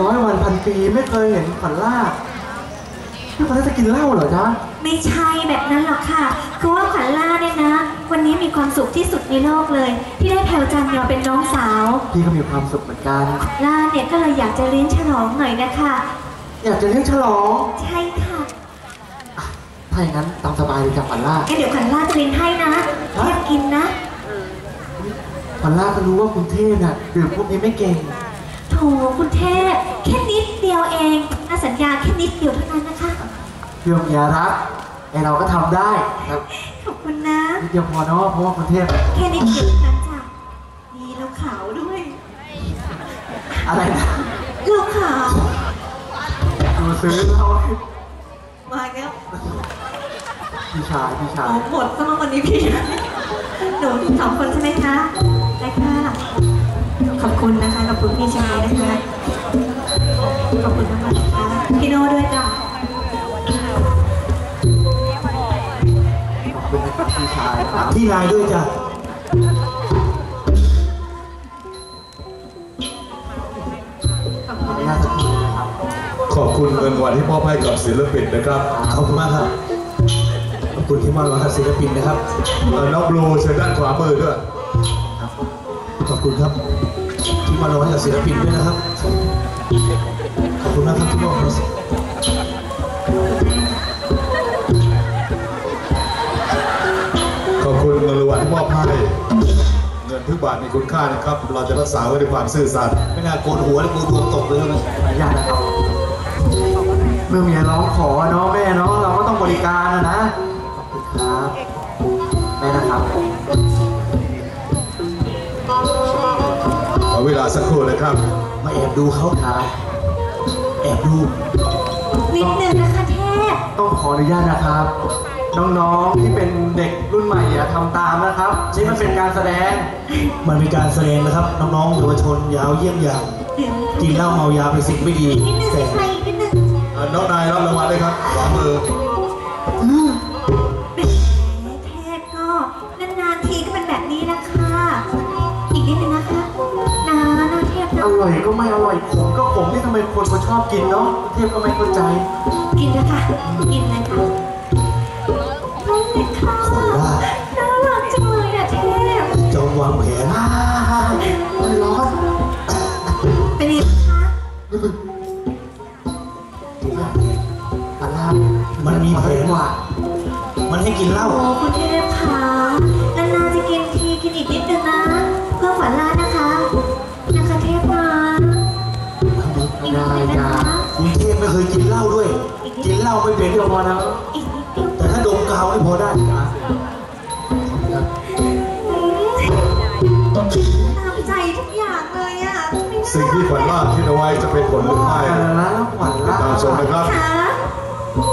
ร้อยวันพันปีไม่เคยเห็นขวัญล่าพี่ขวัญล่าจะกินเหล้าเหรอจ๊ะไม่ใช่แบบนั้นหรอกค่ะ คือว่าขวัญล่าเนี่ยนะ วันนี้มีความสุขที่สุดในโลกเลย ที่ได้แพลวจันทร์เนี่ยมาเป็นน้องสาว พี่ก็มีความสุขเหมือนกัน ล่าเนี่ยก็เลยอยากจะเลี้ยงฉลองหน่อยนะคะ อยากจะเลี้ยงฉลอง ใช่ค่ะ ถ้าอย่างนั้นตามสบายเลยจ้ะขวัญล่างั้นเดี๋ยวขวัญล่าจะเลี้ยงให้นะเทพกินนะขวัญล่าก็รู้ว่าคุณเทพน่ะดื่มพวกนี้ไม่เก่ง โถคุณเทพแค่นิดเดียวเองน่าสัญญาแค่นิดเดียวเท่านั้นนะคะเรื่องยารักไอเราก็ทำได้ครับขอบคุณนะนิดเดียวพอเนาะเพราะว่าคุณเทพแค่นิดเดียวเท่านั้นจ้ะมีลูกขาวด้วย อะไรนะลูกขาวดูซื้อเรามาแล้วพี่ชายพี่ชายเอาหมดสำหรับวันนี้พี่หนูสองคนใช่ไหมคะได้ค่ะ ขอบคุณนะคะ ขอบคุณพี่ชายนะคะ ขอบคุณมากๆนะคะพี่โน่ด้วยจ้ะขอบคุณนะครับพี่ชายนะครับพี่นายด้วยจ้ะขอบคุณนุนะญาตสักทีนะครับขอบคุณเงินรางวัลที่มอบให้กับศิลปินนะครับขอบคุณมากครับ ขอบคุณที่มอบรางวัลให้ศิลปินนะครับ เอ่อน้องบลูเชิญด้านขวามือด้วย ขอบคุณครับ ที่มอบรางวัลให้กับศิลปินด้วยนะครับ ขอบคุณมากครับที่มอบรางวัลขอบคุณเงินรางวัลที่มอบให้เงินทุกบาทมีคุณค่านะครับ เราจะรักษาไว้ด้วยความซื่อสัตย์ไม่น่าโกนหัวแล้วกูดวงตกเลยนะขออนุญาตนะครับเมื่อเมียร้องขอเนาะแม่เนาะเราก็ต้องบริการนะนะขอบคุณครับแม่นะครับ เวลาสักครู่นะครับ มาแอบดูเขาครับแอบดูนิดนึงนะคะเทพ ต้องขออนุญาตนะครับ น้องๆที่เป็นเด็กรุ่นใหม่อย่าทำตามนะครับ นี่มันเป็นการแสดง มันเป็นการแสดงนะครับ น้องๆเยาวชนอยาวเยี่ยมอย่างดื่มกินเหล้าเมายาเป็นสิ่งไม่ดีนิดนึงแต่สิใครนิดนึงเอ่อน้องนายรับรางวัลเลยครับขวามือ ร่อยก็ไม่อร่อยขมก็ขมนี่ทำไมคนเขาชอบกินเนาะเทพก็ไม่เข้าใจ กินเลยค่ะ กินเลยค่ะนั่นเลยค่ะขอว่าน่ารักจังเลยอะเทพจอมวางแผนอ้าวมันร้อนเป็นยังไงคะปลาลาบมันมีแผนกว่า มันให้กินเหล้าโอ้คุณเทพ กินเหล้าไม่เป็นเดี๋ยวพอนะอีกนิดเดียวแต่ถ้าดมกาวนี่พอได้นะตามใจทุกอย่างเลยอะไม่น่าสิ่งที่ขวัญล่าคิดเอาไว้จะเป็นผลหรือไม่แล้วขวัญติดล่าตามชมนะครับค่ะ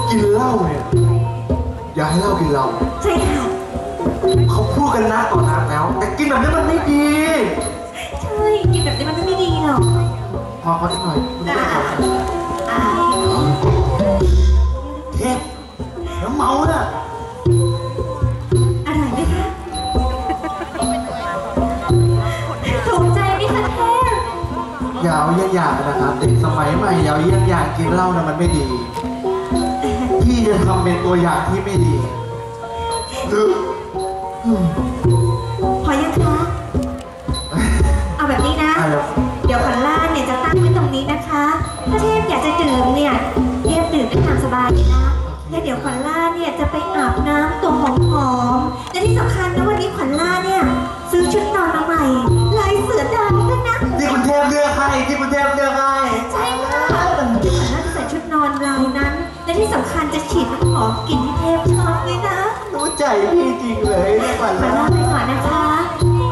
กินเหล้าเนี่ยอย่าให้เหล้ากินเราใช่ค่ะเขาพูดกันนักต่อนักแล้ว แต่กินแบบนี้มันไม่ดีใช่กินแบบนี้มันไม่ดีหรอกพอเขาสักหน่อยคุณอ่าเจ้าของอ่า เทพน้ำเมาน่ะอร่อยไหมคะถูกใจไหมคะเทพอย่าเอาเยี่ยงอย่างนะครับเด็กสมัยใหม่อย่าเอาเยี่ยงอย่างกินเหล้านะมันไม่ดี พี่จะทำเป็นตัวอย่างที่ไม่ดีพอยังคะเอาแบบนี้นะอะเดี๋ยวเดี๋ยวขวัญล่าเนี่ยจะตั้งไว้ตรงนี้นะคะ ถ้าเทพอยากจะดื่มเนี่ย เทพดื่มได้ตามสบายเลยนะ และเดี๋ยวขวัญล่าเนี่ยจะไปอาบน้ำตัวหอมๆและที่สำคัญนะวันนี้ขวัญล่าเนี่ยซื้อชุดนอนมาใหม่ลายเสือดาวด้วยนะที่คุณเทพเลือกให้ที่คุณเทพเลือกให้ใช่ค่ะเดี๋ยวขวัญล่าจะใส่ชุดนอนลายนั้น และที่สำคัญจะฉีดน้ำหอมกลิ่นที่เทพชอบเลยนะรู้ใจพี่จริงเลยนะขวัญขวัญล่าล่าไปก่อนนะคะ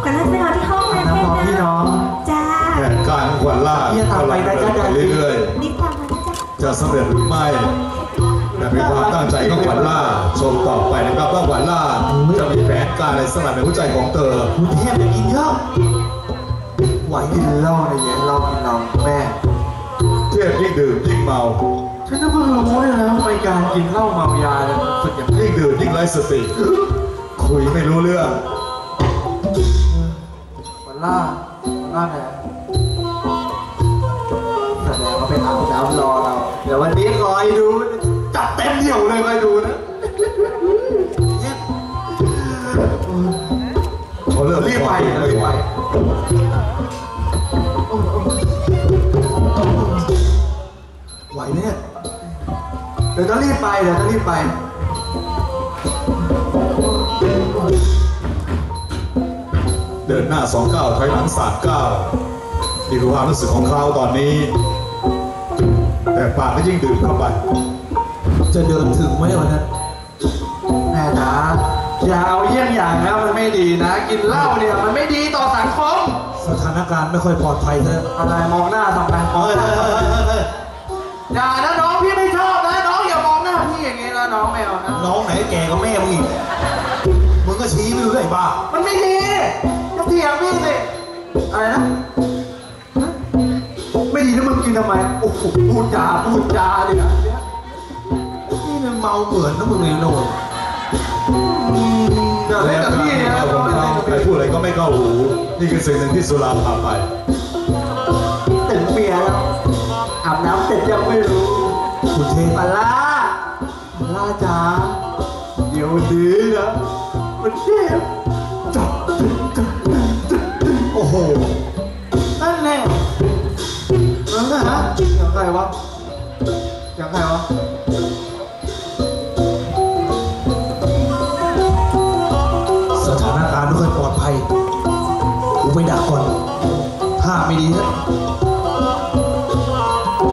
ขวัญล่าจะไปนอนที่ห้องนะเทน้ำพหอมพี่นะน้องจ้าแผนการของขวัญล่าเยี่ยมกำลังไปดำนะเนินจ๊ะไปเรื่อยรีบตามมานะจ๊ะๆจะสำเร็จหรือไม่ แต่เป็นความตั้งใจของขวัญล่าชมต่อไปนะครับว่าขวัญล่าจะมีแผนการอะไรสำหรับในหัวใจของเธอคุณเทพจะกินเหล้าไหวกินเหล้าเนี่ยอย่าให้เหล้ากินเราแม่เทพยิ่งดื่มยิ่งเมาฉันก็เพิ่งรู้เลยนะทำไมแกการกินเหล้าเมายาเนี่ยมันฝึกอย่างนี้ยิ่งดื่มยิ่งไร้สติคุยไม่รู้เรื่องวันล่าวันล่าไงแสดงว่าไปอาบน้ำรอเราเดี๋ยววันนี้คอยดูจัด เขาเริ่มรีบไปรีบไปไหวเนี่ยเดี๋ยวต้องรีบไปเดี๋ยวต้องรีบไปเดินหน้าสองก้าวถอยหลังสามก้าวนี่คือความรู้สึกของเขาตอนนี้ แต่ปากก็ยิ่งดื่มเข้าไป จะเดินถึงไหมวันนั้นแม่จ๋า อย่าเอาเยี่ยงอย่างนะมันไม่ดีนะ กินเหล้าเนี่ยมันไม่ดีต่อสังคม สถานการณ์ไม่ค่อยปลอดภัยเท่านั้นอะไรมองหน้าทำไมมองเฮ้ยหน้าเฮ้ยทำไมเฮ้ยเฮ้ยอย่านะน้องพี่ไม่ชอบนะน้องอย่ามองหน้าพี่อย่างนี้นะน้องไม่เอานะน้องไหนแก่กับแม่มึงอีกมึงก็ชี้ไม่รู้เลยบ้ามันไม่ดีจะเถียงพี่สิอะไรนะฮะไม่ดีแล้วมึงกินทำไมโอ้โหพูดจาพูดจาเลยนะ นี่มันเมาเหมือนนะมึงเลยโน่น อย่าเล่นกับพี่นะของเขาใครพูดอะไรก็ไม่เข้าหู นี่คือสิ่งหนึ่งที่สุราพาไปถึงเปียแล้วอาบน้ำเสร็จยังไม่รู้คุณเทพปลาล่าปลาล่าจ๋าเดี๋ยวนี้นะมันเจ็บจับจับจับจับโอ้โหนั่นแน่นั่นนะฮะอย่างไรวะอย่างไรวะ